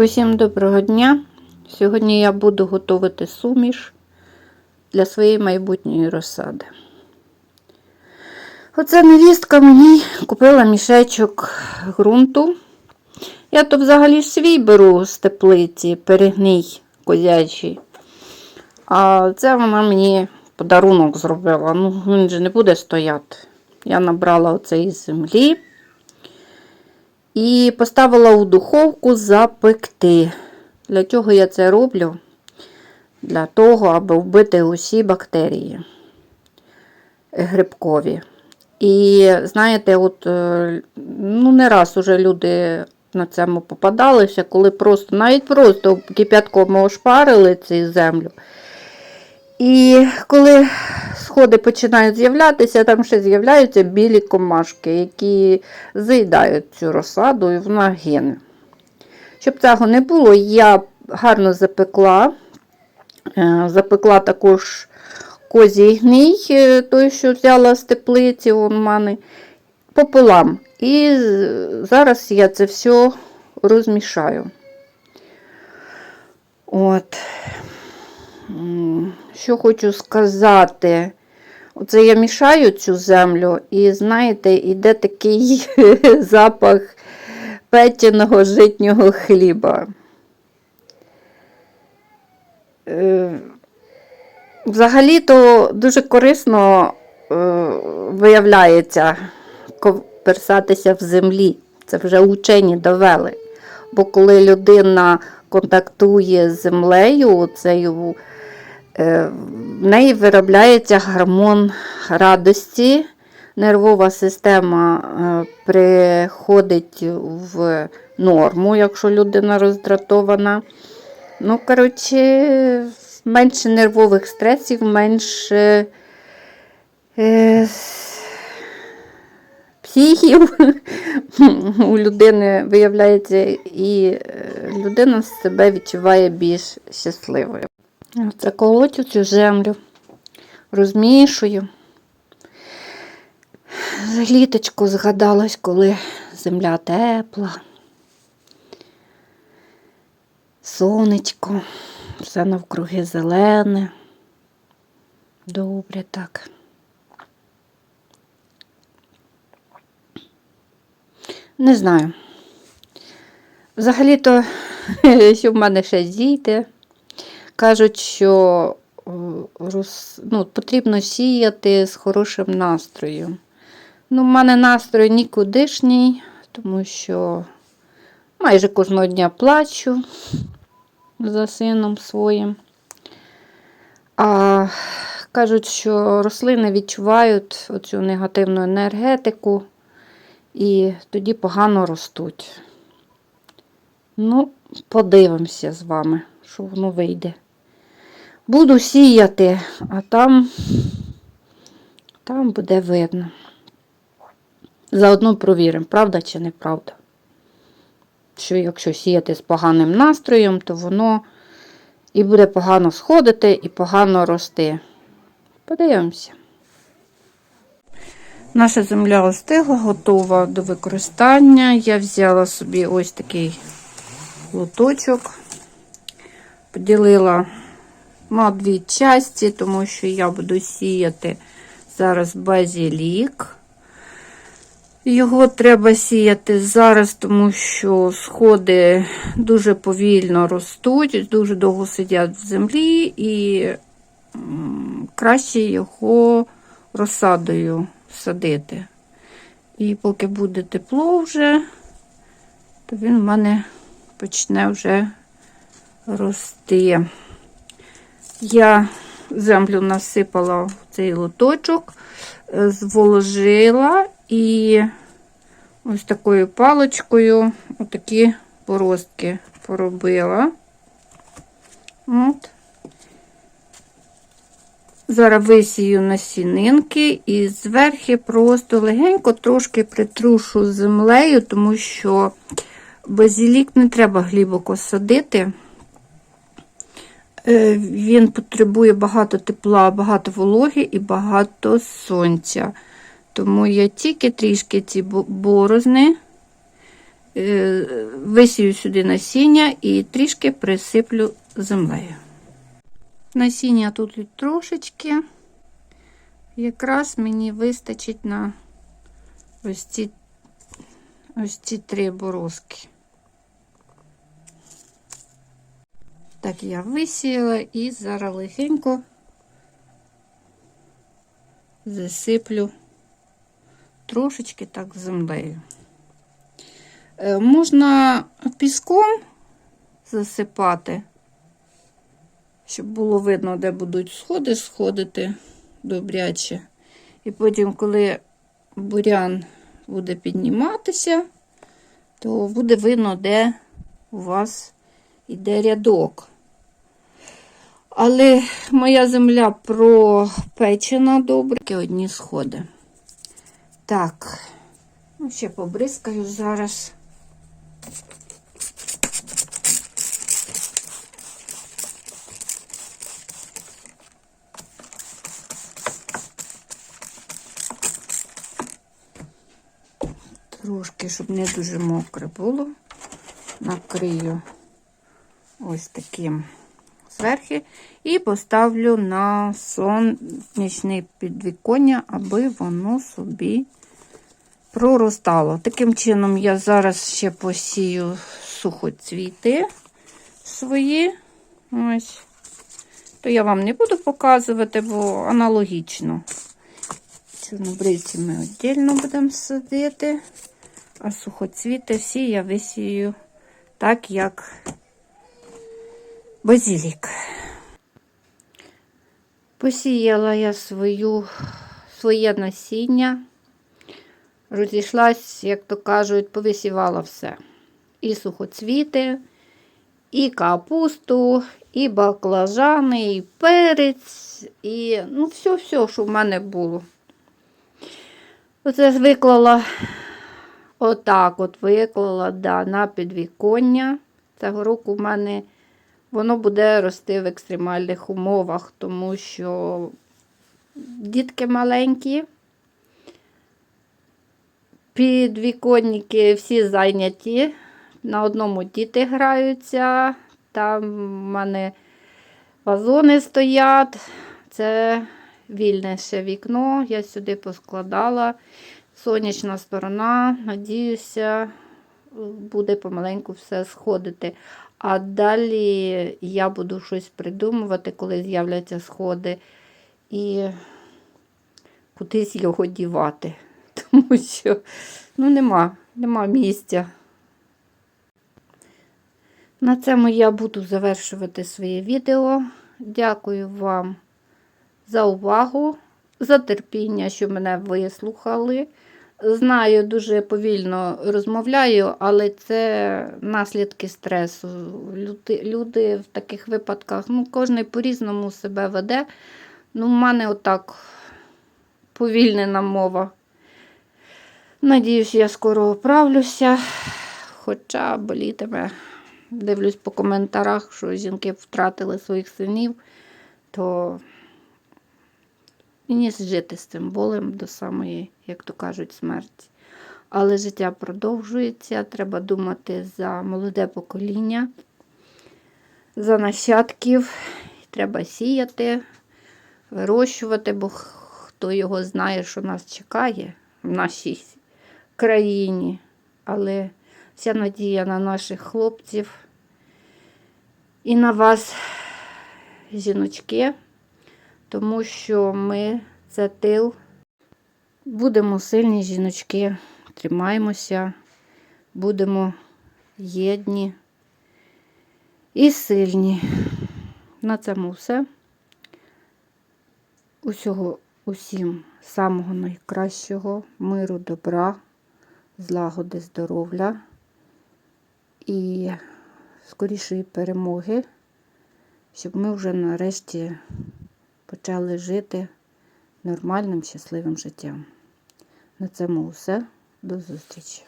Усім доброго дня! Сьогодні я буду готувати суміш для своєї майбутньої розсади. Оце невістка мені купила мішечок ґрунту. Я то взагалі свій беру з теплиці, перегній козячий. А це вона мені подарунок зробила. Ну, він же не буде стояти. Я набрала оце із землі. І поставила у духовку запекти. Для чого я це роблю? Для того, аби вбити усі бактерії грибкові. І знаєте, от е, ну не раз уже люди на цьому попадалися, коли просто, навіть просто кип'ятком ошпарили цю землю. І коли сходи починають з'являтися, там ще з'являються білі комашки, які заїдають цю розсаду і вона гине. Щоб цього не було, я гарно запекла. Е, Запекла також козій гній, е, той, що взяла з теплиці у мене, пополам. І зараз я це все розмішаю. От. Що хочу сказати. Оце я мішаю цю землю, і знаєте, іде такий запах петяного житнього хліба. Е, Взагалі-то дуже корисно е, виявляється коперсатися в землі. Це вже учені довели. Бо коли людина контактує з землею, цею, е, в неї виробляється гормон радості, нервова система е, приходить в норму, якщо людина роздратована. Ну, коротше, менше нервових стресів, менше е, психів у людини виявляється, і е, людина себе відчуває більш щасливою. Це колотю цю землю, розмішую. Літочко згадалось, коли земля тепла. Сонечко, все навкруги зелене. Добре так. Не знаю. Взагалі-то, що в мене ще діти, кажуть, що е, роз- ну, потрібно сіяти з хорошим настроєм. Ну, в мене настрой нікудишній, тому що майже кожного дня плачу за сином своїм. А кажуть, що рослини відчувають оцю негативну енергетику і тоді погано ростуть. Ну, подивимося з вами, що воно вийде. Буду сіяти, а там, там буде видно. Заодно провіримо, правда чи неправда. Що якщо сіяти з поганим настроєм, то воно і буде погано сходити, і погано рости. Подивимося. Наша земля остигла, готова до використання. Я взяла собі ось такий лоточок, поділила на дві часті, тому що я буду сіяти зараз базілік. Його треба сіяти зараз, тому що сходи дуже повільно ростуть, дуже довго сидять в землі, і краще його розсадою садити. І поки буде тепло вже, то він в мене почне вже рости. Я землю насипала в цей лоточок, е, зволожила і ось такою паличкою отакі поростки поробила. От. Зараз висію насінинки і зверху просто легенько трошки притрушу землею, тому що базілік не треба глибоко садити. Е, Він потребує багато тепла, багато вологи і багато сонця. Тому я тільки трішки ці борозни е, висію сюди насіння і трішки присиплю землею. Насіння тут трошечки. Якраз мені вистачить на ось ці, ось ці три борозки. Так, я висіяла і зараз легенько засиплю трошечки так землею. Е, Можна піском засипати, щоб було видно, де будуть сходи сходити добряче. І потім, коли бурян буде підніматися, то буде видно, де у вас іде рядок. Але моя земля пропечена добре, одні сходи. Так, ну ще побризкаю зараз. Трошки, щоб не дуже мокре було, накрию ось таким зверху і поставлю на сонячне підвіконня, аби воно собі проростало. Таким чином, я зараз ще посію сухоцвіти свої. Ось. То я вам не буду показувати, бо аналогічно. Чорнобривці ми віддільно будемо садити, а сухоцвіти всі я висію так, як базилік. Посіяла я свою, своє насіння, розійшлась, як то кажуть, повисівала все. І сухоцвіти, і капусту, і баклажани, і перець, і ну, все-все, що в мене було. Оце виклала, отак от виклала да, на підвіконня. Цього року в мене воно буде рости в екстремальних умовах, тому що дітки маленькі, підвіконники всі зайняті. На одному діти граються, там в мене вазони стоять. Це вільне ще вікно. Я сюди поскладала. Сонячна сторона, надіюся, буде помаленьку все сходити. А далі я буду щось придумувати, коли з'являться сходи, і кудись його дівати. Тому що ну, нема, нема місця. На цьому я буду завершувати своє відео. Дякую вам за увагу, за терпіння, що мене вислухали. Знаю, дуже повільно розмовляю, але це наслідки стресу. Люди, люди в таких випадках, ну, кожен по-різному себе веде. Ну, в мене отак повільнена мова. Надіюсь, я скоро оправлюся, хоча болітиме. Дивлюсь по коментарях, що жінки втратили своїх синів, то мені жити з цим болем до самої, як то кажуть, смерті. Але життя продовжується, треба думати за молоде покоління, за нащадків. Треба сіяти, вирощувати, бо хто його знає, що нас чекає в нашій країні. Але вся надія на наших хлопців і на вас, жіночки, тому що ми це тил. Будемо сильні жіночки, тримаємося, будемо єдні і сильні. На цьому все. Усього усім самого найкращого, миру, добра, злагоди, здоров'я і скорішої перемоги, щоб ми вже нарешті почали жити нормальним, щасливим життям. На цьому все. До зустрічі!